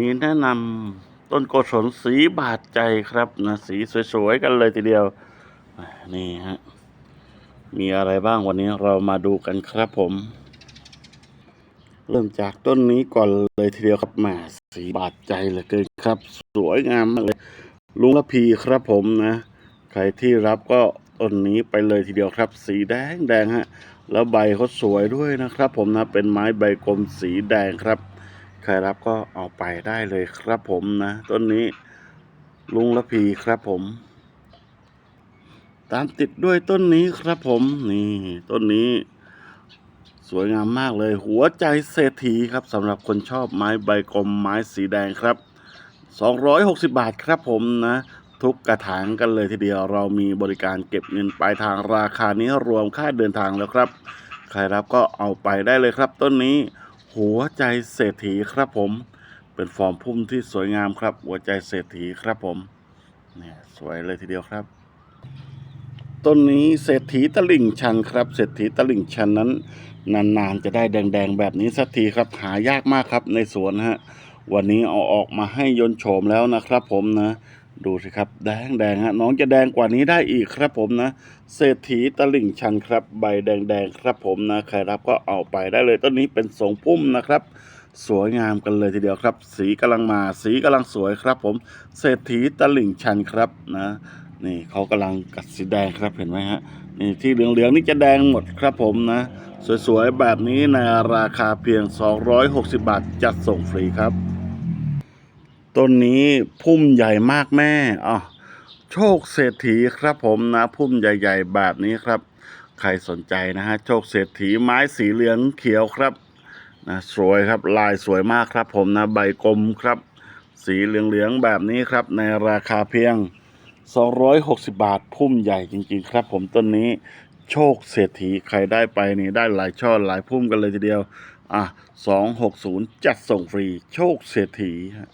นี้แนะนำต้นโกศลสีบาดใจครับนะสีสวยๆกันเลยทีเดียวนี่ฮะมีอะไรบ้างวันนี้เรามาดูกันครับผม เริ่มจากต้นนี้ก่อนเลยทีเดียวครับแหมสีบาดใจเหลือเกินครับ สวยงามมากเลย ลุงละพีครับผมนะใครที่รับก็ต้นนี้ไปเลยทีเดียวครับ สีแดงแดงฮะแล้วใบเขาสวยด้วยนะครับ ผมนะเป็นไม้ใบกลมสีแดงครับ ใครรับก็เอาไปได้เลยครับผมนะ ต้นนี้ลุงละพีครับผม ตามติดด้วยต้นนี้ครับผมนี่ต้นนี้ สวยงามมากเลย หัวใจเศรษฐีครับสำหรับคนชอบไม้ใบกลมไม้สีแดงครับ 260 บาทครับผมนะทุกกระถางกันเลยทีเดียวเรามีบริการเก็บเงินปลายทางราคานี้รวมค่าเดินทางแล้วครับ ใครรับก็เอาไปได้เลยครับ ต้นนี้ หัวใจเศรษฐีครับผม เป็นฟอร์มพุ่มที่สวยงามครับ หัวใจเศรษฐีครับผมเนี่ยสวยเลยทีเดียวครับต้นนี้เศรษฐีตลิ่งชันครับ เศรษฐีตลิ่งชันนั้น นานๆจะได้แดงๆแบบนี้สักทีครับหายากมากครับในสวนฮะวันนี้เอาออกมาให้ยนโฉมแล้วนะครับผมนะ ดูสิครับ แดงแดงฮะน้องจะแดงกว่านี้ได้อีกครับผมนะ เศรษฐีตลิ่งชันครับ ใบแดงๆครับผมนะใครรับก็เอาไปได้เลยต้นนี้เป็นทรงพุ่มนะครับ สวยงามกันเลยทีเดียวครับ สีกำลังมา สีกำลังสวยครับ ผม เศรษฐีตลิ่งชันครับนะนี่เขากำลังกัดสีแดงครับเห็นไหมฮะนี่ที่เหลืองๆนี่จะแดงหมดครับผมนะ สวยๆแบบนี้ในราคาเพียง 260 บาทจัดส่งฟรีครับ ต้นนี้พุ่มใหญ่มากแม่อะโชคเศรษฐีครับผมนะพุ่มใหญ่ ๆ แบบนี้ครับ ใครสนใจนะฮะโชคเศรษฐีไม้สีเหลืองเขียวครับนะสวยครับลายสวยมากครับผมนะใบกลมครับ สีเหลืองๆแบบนี้ครับ ในราคาเพียง 260 บาทพุ่มใหญ่จริง ๆ ครับ ผมต้นนี้โชคเศรษฐีใครได้ไปนี่ได้หลายช่อหลายพุ่มกันเลยทีเดียว อะ 260 จัดส่งฟรี โชคเศรษฐีฮะ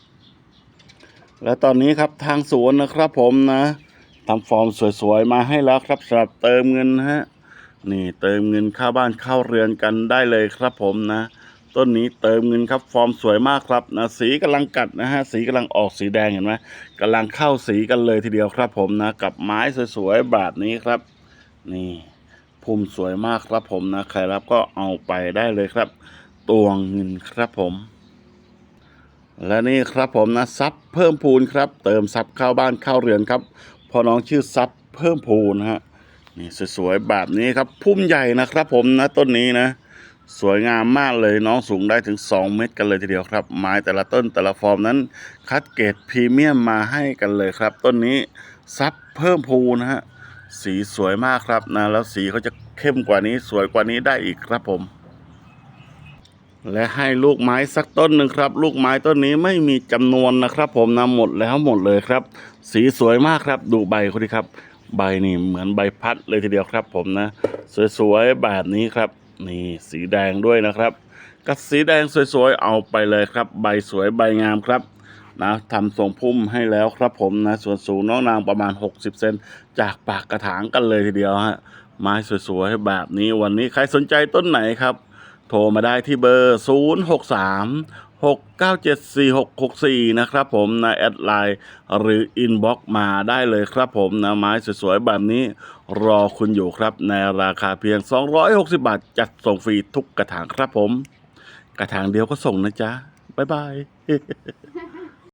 และตอนนี้ครับทางสวนนะครับผมนะทำฟอร์มสวยๆมาให้แล้วครับสำหรับเติมเงินฮะนี่เติมเงินเข้าบ้านเข้าเรือนกันได้เลยครับผมนะ ต้นนี้เติมเงินครับฟอร์มสวยมากครับนะสีกำลังกัดนะฮะสีกำลังออกสีแดงเห็นไหมกำลังเข้าสีกันเลยทีเดียวครับผมนะกับไม้สวยๆแบบนี้ครับ นี่พุ่มสวยมากครับผมนะใครรับก็เอาไปได้เลยครับ ตวงเงินครับผม และนี่ครับผมนะซับเพิ่มพูนครับ เติมซับเข้าบ้านเข้าเรือนครับพอน้องชื่อซับเพิ่มพูนฮะนี่สวยๆแบบนี้ครับพุ่มใหญ่นะครับผมนะต้นนี้นะ สวยงามมากเลยน้องสูงได้ถึง 2 เมตรกันเลยทีเดียวครับ ไม้แต่ละต้นแต่ละฟอร์มนั้น คัดเกรดพรีเมียมมาให้กันเลยครับ ต้นนี้ซับเพิ่มพูนฮะสีสวยมากครับนะแล้วสีเขาจะเข้มกว่านี้สวยกว่านี้ได้อีกครับผม และให้ลูกไม้สักต้นหนึ่งครับ ลูกไม้ต้นนี้ไม่มีจำนวนนะครับ ผมนำหมดแล้วหมดเลยครับ สีสวยมากครับ ดูใบเขาดิครับ ใบนี่เหมือนใบพัดเลยทีเดียวครับ ผมนะ สวยๆแบบนี้ครับ นี่สีแดงด้วยนะครับกับสีแดงสวยๆเอาไปเลยครับ ใบสวยใบงามครับนะทำทรงพุ่มให้แล้วครับผมนะ ส่วนสูงน้องนางประมาณ 60 เซนจากปากกระถางกันเลยทีเดียวฮะไม้สวยๆแบบนี้วันนี้ใครสนใจต้นไหนครับ โทรมาได้ที่เบอร์ 0 6 3 6 9 7 4 6 6 4 นะครับผมนแอดไลน์หรืออินบ็อกมาได้เลยครับผมนะไม้สวยๆ แบบนี้รอคุณอยู่ครับ ในราคาเพียง 260 บาท จัดส่งฟรีทุกกระถางครับผม กระถางเดียวก็ส่งนะจ๊ะ บ๊ายบาย